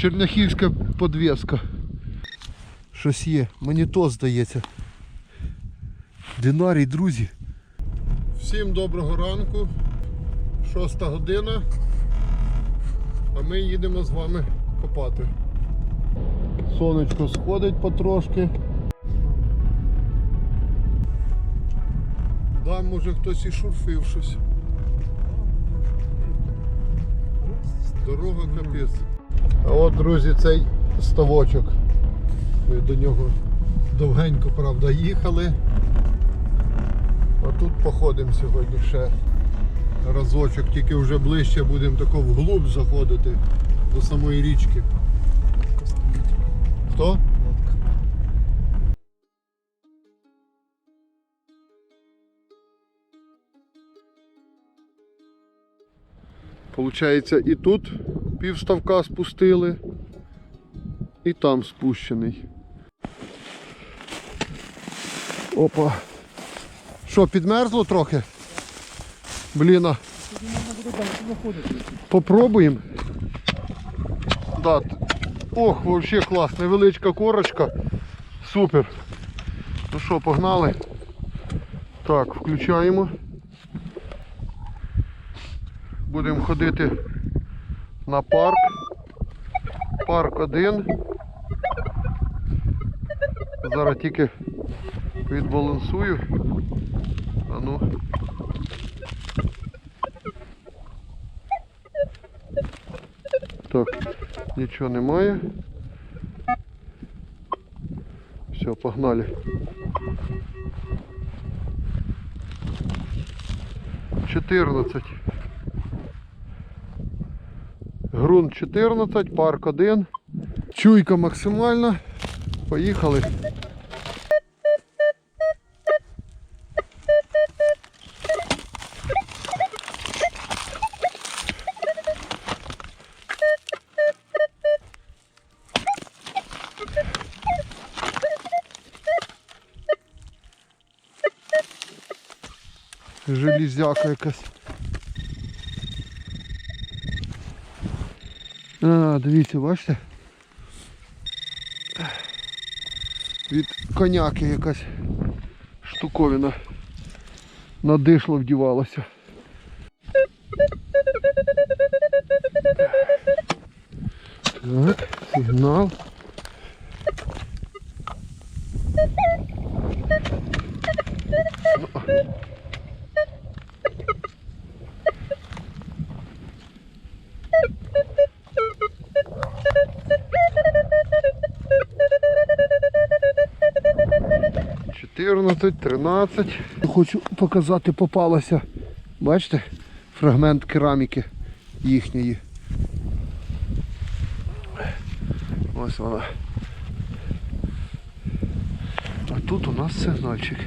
Черняхівська подвеска. Щось є. Мені то здається. Динарій, друзі. Всім доброго ранку. Шоста година. А ми їдемо з вами копати. Сонечко сходить потрошки. Да, може хтось і шурфив щось. Дорога капець. А от, друзі, цей ставочок. Ми до нього довгенько, правда, їхали. А тут походимо сьогодні ще разочок, тільки вже ближче будемо тако вглуб заходити до самої річки. Хто? Получається і тут півставка спустили, і там спущений. Опа. Що, підмерзло трохи? Блін, а попробуємо. Да. Ох, взагалі клас, невеличка корочка. Супер. Ну що, погнали? Так, включаємо. Будемо ходити на парк. Парк один. Зараз тільки відбалансую. А ну. Так, нічого немає. Все, погнали. Чотирнадцять. Грунт 14, парк 1. Чуйка максимальна. Поїхали. Железяка якась. А, дивіться, бачите? Від коняки якась штуковина надишло вдівалася. 13. Хочу показати, попалося, бачите, фрагмент кераміки їхньої. Ось вона. А тут у нас сигнальчик.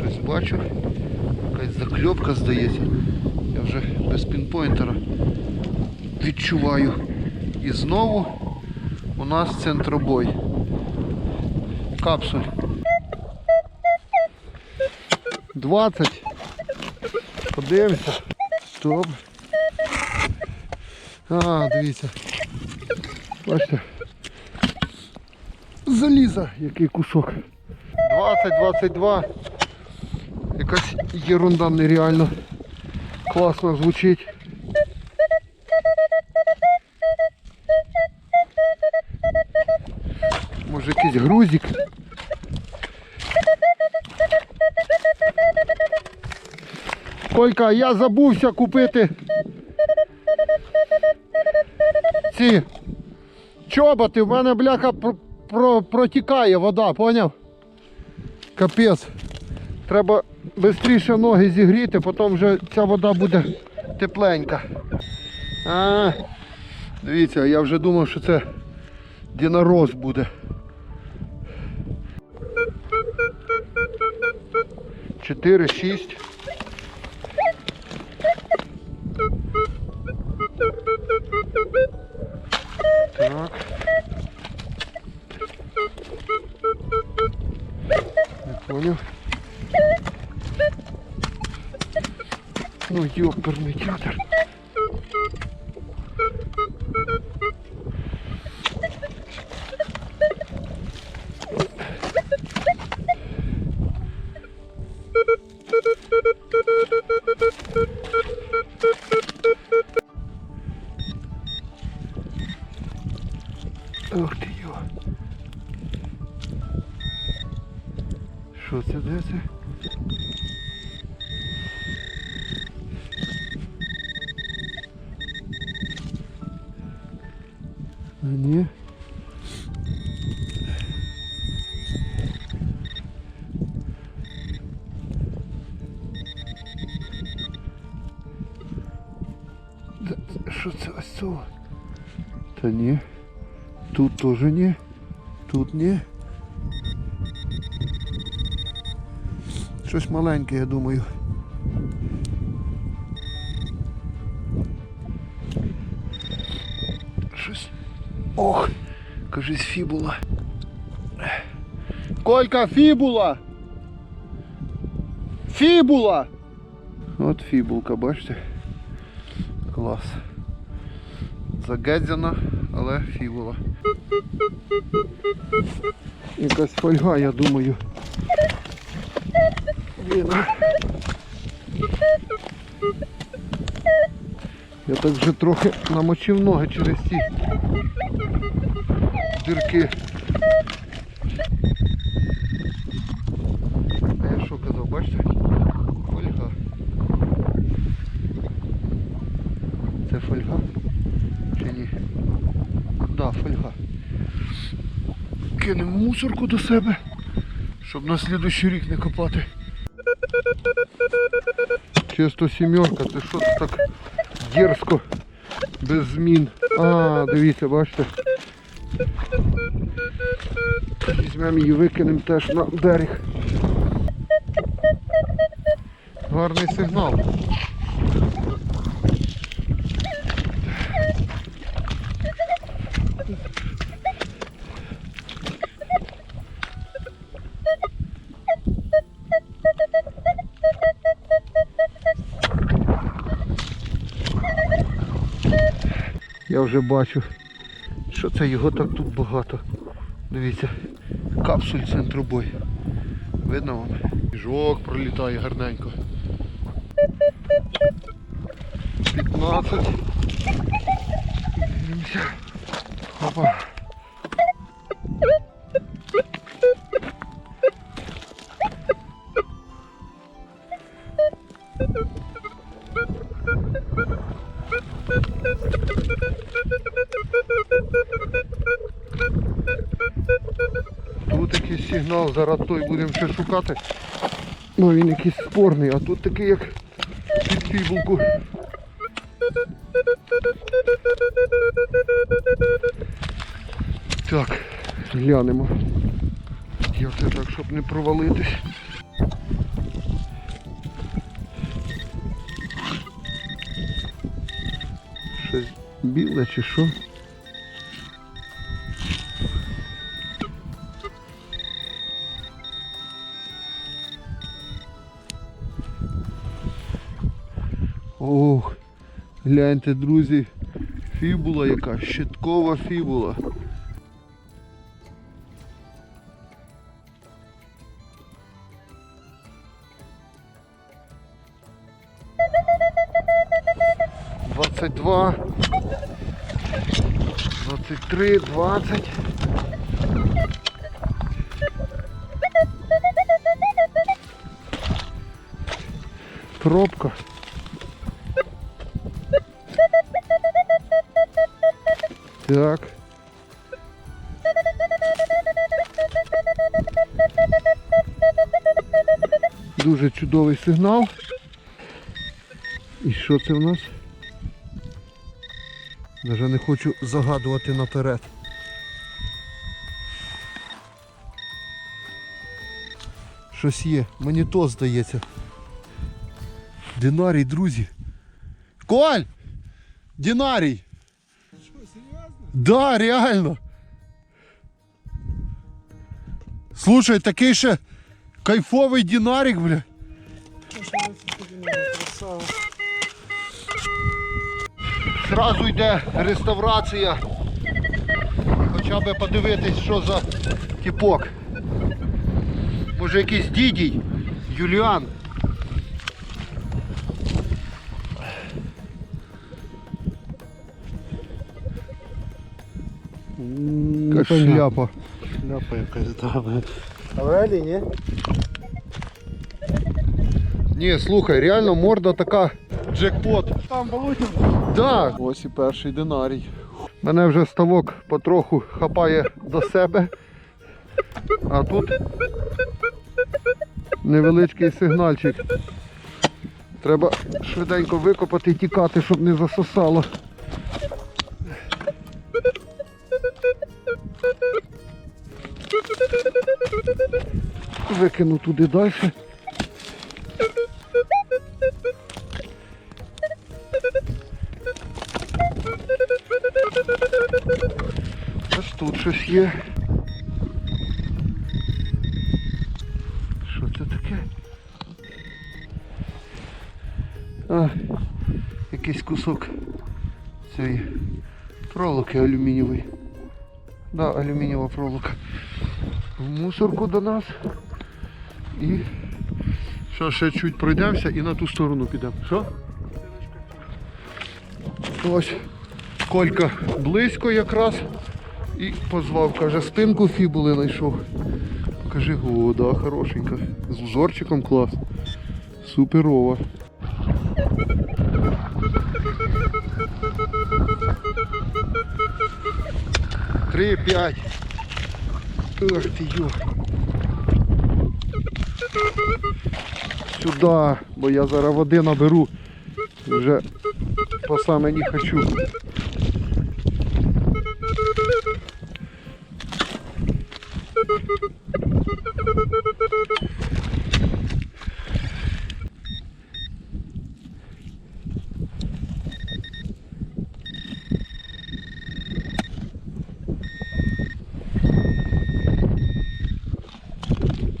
Щось бачу. Якась закльопка здається. Я вже без пінпойнтера відчуваю. І знову у нас центробой. Капсуль. 20. Подивимося. Стоп. А, дивіться. Бачите. Заліза, який кусок. 20-22. Якась ерунда нереально класно звучить. Може якийсь грузик. Колька, я забувся купити ці чоботи. В мене бляха про, про, протікає вода, поняв? Капець. Треба швидше ноги зігріти, потім вже ця вода буде тепленька. А, дивіться, я вже думав, що це дінороз буде. Чотири, шість. Понял. Ну, ёперный театр. це ось це? Та ні. Тут теж ні. Тут ні. Щось маленьке, я думаю. Щось. Ох, кажись, фібула. Колька, фібула! Фібула! От фібулка, бачите? Клас. Загедзяна, але фігова. Якась фольга, я думаю. Блін. Я так вже трохи намочив ноги через ці дірки. А я що казав, бачите? Фольга. Це фольга? Чи ні? Да, фольга. Кинемо мусорку до себе, щоб на слідущий рік не копати. Чисто сімерка, це що це так дерзко, без змін. А, дивіться, бачите. Візьмемо її, викинемо теж на берег. Гарний сигнал. Вже бачу, що це його так тут багато. Дивіться, капсуль центробой. Видно вам? Жок пролітає гарненько. 15. Дивимося. Опа. Сигнал, зараз той будемо ще шукати. Ну він якийсь спорний, а тут такий як під фібулку. Так, глянемо. Як це так, щоб не провалитись. Щось біле чи що? Гляньте, друзі, фібула яка, щиткова фібула. Двадцять два. Двадцять три, двадцять. Пробка. Так. Дуже чудовий сигнал. І що це в нас? Даже не хочу загадувати наперед. Щось є, мені то здається. Динарій, друзі. Коль! Динарій! Да, реально. Слушай, такий ще кайфовий динарик, бля. Зразу йде реставрація. Хоча б подивитись, що за типок. Може якийсь дідій, Юліан. Непонятно. шляпа. Шляпа якась, да. Авралій, ні? Ні, слухай, реально морда така джекпот. Там болотів. Так, ось і перший динарій. Мене вже ставок потроху хапає до себе. А тут невеличкий сигнальчик. Треба швиденько викопати і тікати, щоб не засосало. Викину туди далі. Ось тут щось є. Що це таке? А, якийсь кусок цієї проволоки алюмінієвої. Да, алюмінієва проволока. В мусорку до нас. І що ще чуть пройдемося і на ту сторону підемо. Що? Ось Колька близько якраз і позвав, каже, спинку фібули знайшов. Каже, о, да, хорошенька. З узорчиком клас. Суперова. Три, п'ять. Ах ти йо. Сюди, бо я зараз води наберу. Вже по саме не хочу.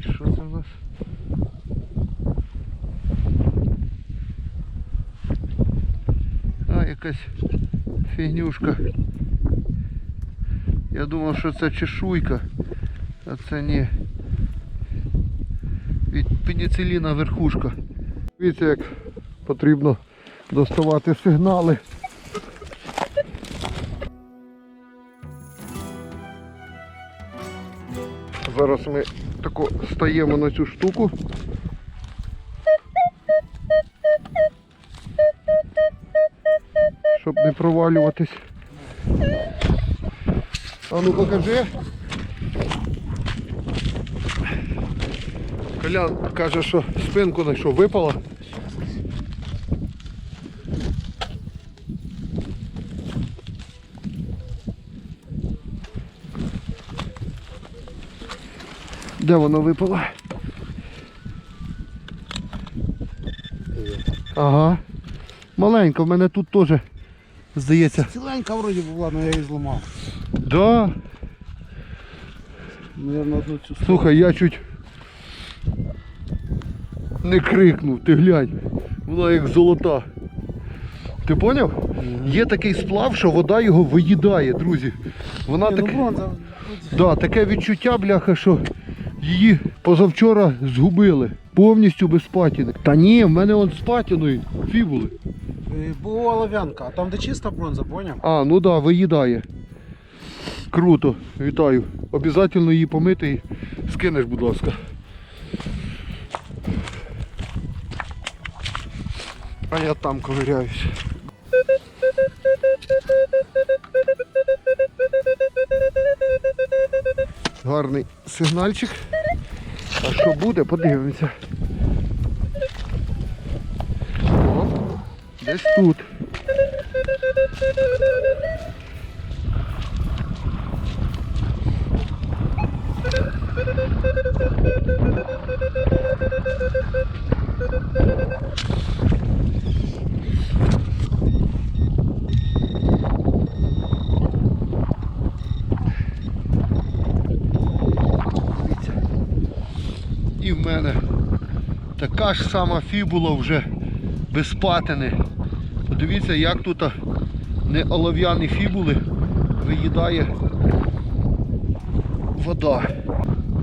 Що це в нас? А, якась фігнюшка. Я думав, що це чешуйка, а це ні. Від пеніциліна верхушка. Дивіться, як потрібно доставати сигнали. Зараз ми тако стаємо на цю штуку. Провалюватись. А ну покажи. Колян каже, що спинку знайшов, випала. Де воно випало? Ага. Маленько, в мене тут теж, здається. Ціленька вроді була, але я її зламав. Да. Наверно, одну цю Слухай, я чуть не крикнув, ти глянь. Вона як золота. Ти поняв? Є такий сплав, що вода його виїдає, друзі. Вона Ні, ну таке, бронза. да, таке відчуття, бляха, що її позавчора згубили. Повністю без патіни. Та ні, в мене он з патіною фібули. Е, Була олов'янка, а там де чиста бронза, поняв? А, ну да, виїдає. Круто, вітаю. Обязательно її помити і скинеш, будь ласка. А я там ковиряюсь. Гарний сигнальчик. А що буде, подивимося. Десь тут. І в мене така ж сама фібула вже без патини. Подивіться, як тут не олов'яні фібули виїдає вода.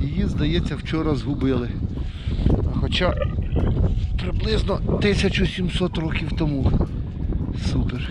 Її, здається, вчора згубили. Хоча приблизно 1700 років тому. Супер.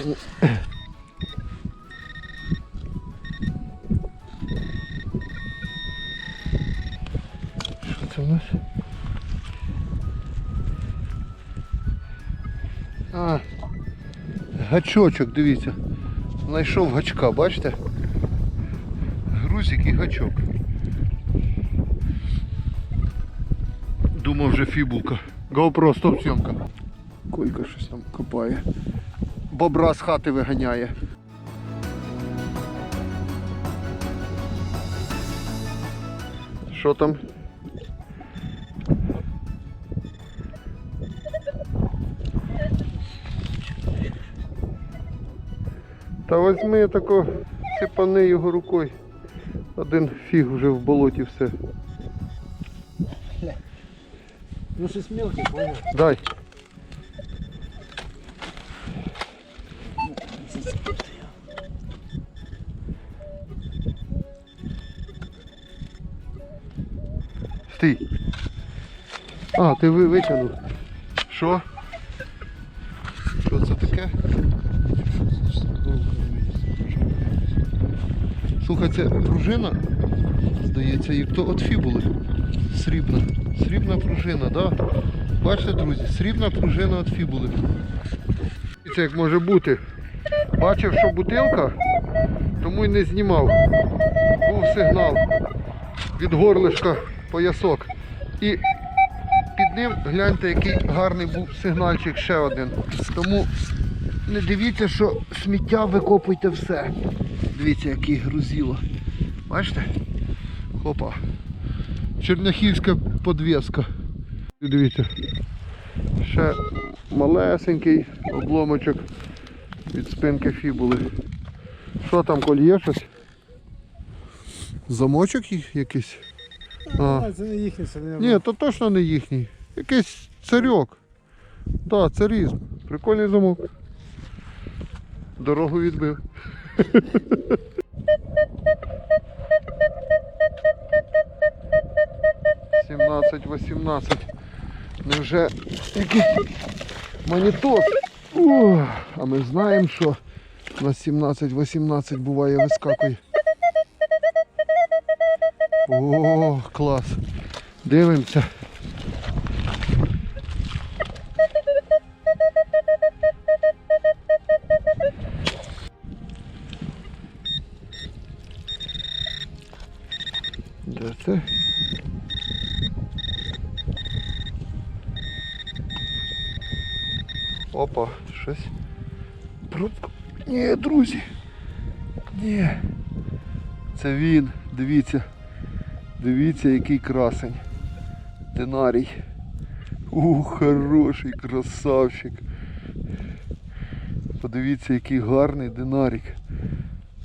Що це у нас? А, гачочок, дивіться. Знайшов гачка, бачите? Грузик і гачок. Думав вже фібулка. GoPro, стоп зйомка. Колька щось там копає. Бобра з хати виганяє. Що там? Та возьми тако, сипани його рукою. Один фіг вже в болоті все. Ну щось мелкий, понял? Дай. Стій. А, ти ви витягнув. Що? Що це таке? Слухай, це пружина, здається, як то от фібули. Срібна. Срібна пружина, так? Да? Бачите, друзі, срібна пружина від фібули. Це як може бути. Бачив, що бутилка, тому й не знімав. Був сигнал від горлишка поясок. І під ним гляньте, який гарний був сигнальчик ще один. Тому не дивіться, що сміття викопуйте все. Дивіться, який грузило. Бачите? Хопа. Черняхівська подвеска. Дивіться. Ще малесенький обломочок від спинки фібули. Що там, коль є щось? Замочок якийсь? А. А, це не їхнє, це не Ні, то точно не їхній. Якийсь царьок. Так, да, царізм. Прикольний замок. Дорогу відбив. Сімнадцять, вісімнадцять. Невже якийсь монітор? Ух, а ми знаємо, що на 17-18 буває вискакує. О, клас. Дивимося. Де це? Опа, щось. Пробка. Ні, друзі. Ні. Це він, дивіться. Дивіться, який красень. Динарій. Ух, хороший красавчик. Подивіться, який гарний динарік.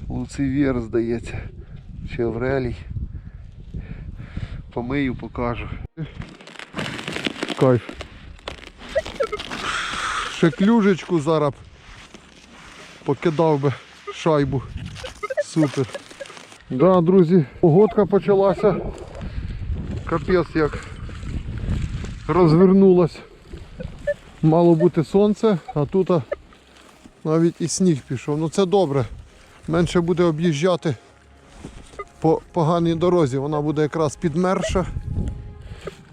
Луцивер, здається. Чи Аврелій. Помию, покажу. Кайф. Ще клюжечку зараз покидав би шайбу. Супер. Да, друзі, погодка почалася. Капець як розвернулась. Мало бути сонце, а тут навіть і сніг пішов. Ну це добре. Менше буде об'їжджати по поганій дорозі. Вона буде якраз підмерша.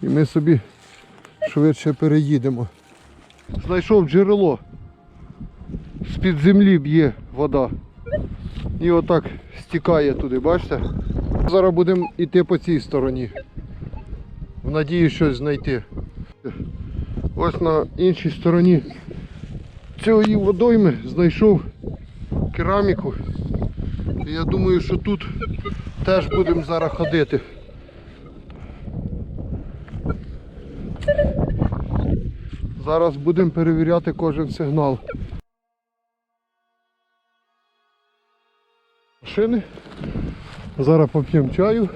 І ми собі швидше переїдемо. Знайшов джерело. З-під землі б'є вода. І отак стікає туди, бачите? Зараз будемо йти по цій стороні. В надії щось знайти. Ось на іншій стороні цієї водойми знайшов кераміку. Я думаю, що тут теж будемо зараз ходити. Зараз будемо перевіряти кожен сигнал. Машини Зараз поп'ємо чаю.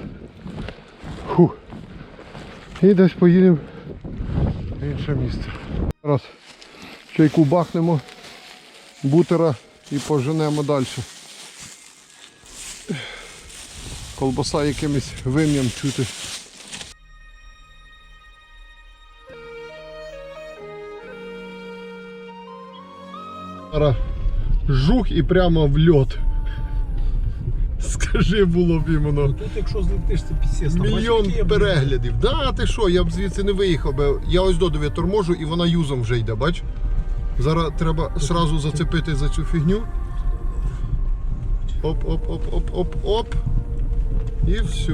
Фу. І десь поїдемо в інше місце. Зараз чайку бахнемо, бутера і поженемо далі. Колбаса якимось вим'ям чути. Зараз жух і прямо в льот. Скажи, було б йому. ну. Тут якщо злетиш, це пісець. Мільйон переглядів. Да, ти що, я б звідси не виїхав бо Я ось додові торможу і вона юзом вже йде, бач? Зараз треба сразу зацепити за цю фігню. Оп, оп, оп, оп, оп, оп. І все.